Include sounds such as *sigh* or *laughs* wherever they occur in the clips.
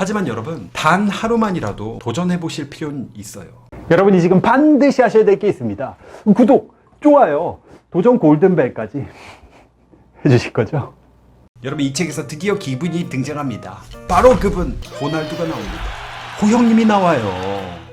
하지만 여러분 단 하루만이라도 도전해 보실 필요는 있어요. 여러분이 지금 반드시 하셔야 될 게 있습니다. 구독, 좋아요, 도전 골든벨까지 *laughs* 해주실 거죠? 여러분 이 책에서 드디어 기분이 등장합니다. 바로 그분 호날두가 나옵니다. 호형님이 나와요.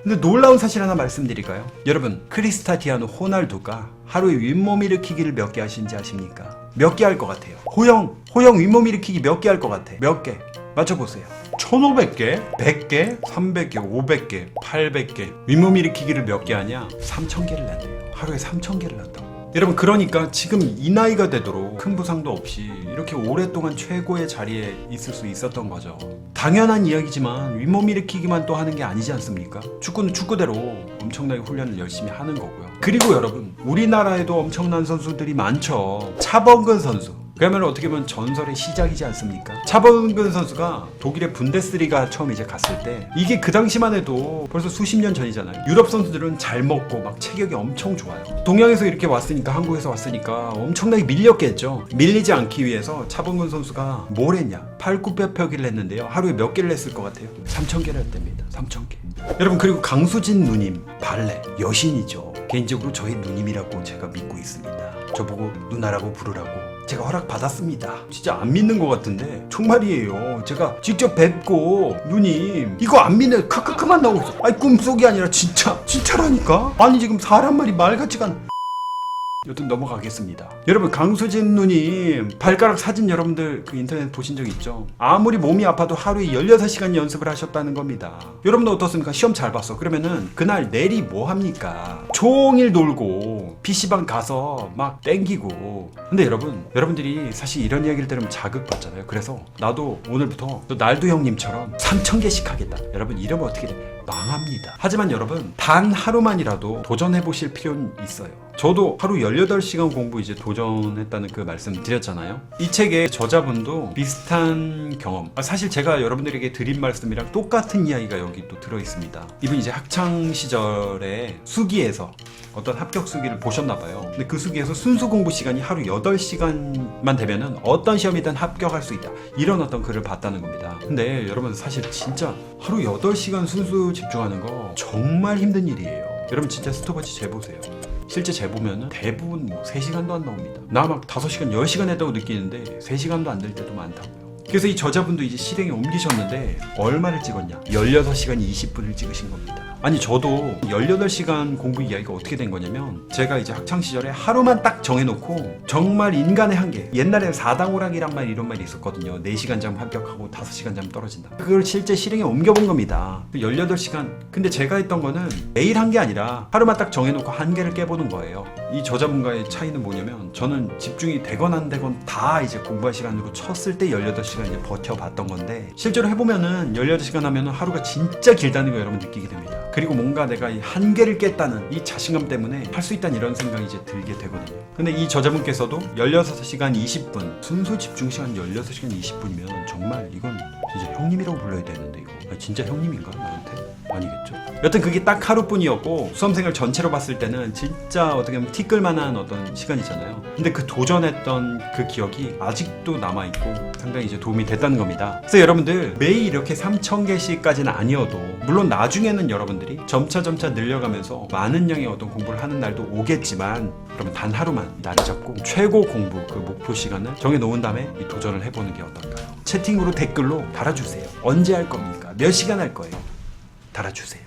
근데 놀라운 사실 하나 말씀드릴까요? 여러분 크리스타티아노 호날두가 하루에 윗몸 일으키기를 몇 개 하신지 아십니까? 몇 개 할 것 같아요? 호형 호형 윗몸 일으키기 몇 개 할 것 같아? 몇 개? 맞춰보세요. 1500개, 100개, 300개, 500개, 800개. 윗몸 일으키기를 몇 개 하냐? 3000개를 한대요. 하루에 3000개를 한다고. 여러분 그러니까 지금 이 나이가 되도록 큰 부상도 없이 이렇게 오랫동안 최고의 자리에 있을 수 있었던 거죠. 당연한 이야기지만 윗몸 일으키기만 또 하는 게 아니지 않습니까? 축구는 축구대로 엄청나게 훈련을 열심히 하는 거고요. 그리고 여러분 우리나라에도 엄청난 선수들이 많죠. 차범근 선수. 그야말로 어떻게 보면 전설의 시작이지 않습니까? 차범근 선수가 독일의 분데스리가 처음 이제 갔을 때 이게 그 당시만 해도 벌써 수십 년 전이잖아요. 유럽 선수들은 잘 먹고 막 체격이 엄청 좋아요. 동양에서 이렇게 왔으니까 한국에서 왔으니까 엄청나게 밀렸겠죠. 밀리지 않기 위해서 차범근 선수가 뭘 했냐? 팔굽혀펴기를 했는데요. 하루에 몇 개를 했을 것 같아요? 3천 개를 했답니다. 3천 개. 여러분 그리고 강수진 누님 발레 여신이죠. 개인적으로 저희 누님이라고 제가 믿고 있습니다. 저보고 누나라고 부르라고 제가 허락 받았습니다. 진짜 안 믿는 것 같은데 정말이에요. 제가 직접 뵙고 누님 이거 안 믿는 크크크만 나오고 있어. 아니 꿈속이 아니라 진짜 진짜라니까. 아니 지금 사람 말이 말 같지가 않. 여튼 넘어가겠습니다. 여러분 강수진 누님 발가락 사진 여러분들 그 인터넷 보신 적 있죠? 아무리 몸이 아파도 하루에 16시간 연습을 하셨다는 겁니다. 여러분도 어떻습니까? 시험 잘 봤어. 그러면은 그날 내리 뭐 합니까? 종일 놀고 PC방 가서 막 땡기고 근데 여러분 여러분들이 사실 이런 이야기를 들으면 자극받잖아요. 그래서 나도 오늘부터 또 날도 형님처럼 3,000개씩 하겠다. 여러분 이러면 어떻게 돼? 망합니다. 하지만 여러분 단 하루만이라도 도전해 보실 필요는 있어요. 저도 하루 18시간 공부 이제 도전했다는 그 말씀 드렸잖아요. 이 책의 저자분도 비슷한 경험. 아, 사실 제가 여러분들에게 드린 말씀이랑 똑같은 이야기가 여기 또 들어 있습니다. 이분 이제 학창 시절에 수기에서 어떤 합격 수기를 보셨나 봐요. 근데 그 수기에서 순수 공부 시간이 하루 8시간만 되면은 어떤 시험이든 합격할 수 있다. 이런 어떤 글을 봤다는 겁니다. 근데 여러분 사실 진짜 하루 8시간 순수 집중하는 거 정말 힘든 일이에요. 여러분 진짜 스톱워치 재보세요. 실제 재보면은 대부분 뭐 3시간도 안 나옵니다. 나 막 5시간, 10시간 했다고 느끼는데 3시간도 안 될 때도 많다고요. 그래서 이 저자분도 이제 실행에 옮기셨는데 얼마를 찍었냐? 16시간 20분을 찍으신 겁니다. 아니 저도 18시간 공부 이야기가 어떻게 된 거냐면 제가 이제 학창 시절에 하루만 딱 정해놓고 정말 인간의 한계 옛날에는 사당오락이란 말 이런 말이 있었거든요. 4시간 잠 합격하고 5시간 잠 떨어진다. 그걸 실제 실행에 옮겨본 겁니다. 18시간. 근데 제가 했던 거는 매일 한 게 아니라 하루만 딱 정해놓고 한계를 깨보는 거예요. 이 저자분과의 차이는 뭐냐면 저는 집중이 되건 안 되건 다 이제 공부할 시간으로 쳤을 때 18시간 이제 버텨봤던 건데 실제로 해보면은 18시간 하면은 하루가 진짜 길다는 거 여러분 느끼게 됩니다 그리고 뭔가 내가 이 한계를 깼다는 이 자신감 때문에 할 수 있다는 이런 생각이 이제 들게 되거든요. 근데 이 저자분께서도 16시간 20분, 순수 집중 시간 16시간 20분이면 정말 이건 진짜 형님이라고 불러야 되는데 이거. 아니, 진짜 형님인가 나한테? 아니겠죠. 여튼 그게 딱 하루뿐이었고 수험생을 전체로 봤을 때는 진짜 어떻게 보면 티끌만한 어떤 시간이잖아요. 근데 그 도전했던 그 기억이 아직도 남아 있고 상당히 이제 도움이 됐다는 겁니다. 그래서 여러분들 매일 이렇게 3,000개씩까지는 아니어도 물론 나중에는 여러분들이 점차 점차 늘려가면서 많은 양의 어떤 공부를 하는 날도 오겠지만 그러면 단 하루만 날을 잡고 최고 공부 그 목표 시간을 정해 놓은 다음에 이 도전을 해보는 게 어떨까요? 채팅으로 댓글로 달아주세요. 언제 할 겁니까? 몇 시간 할 거예요? 달아주세요.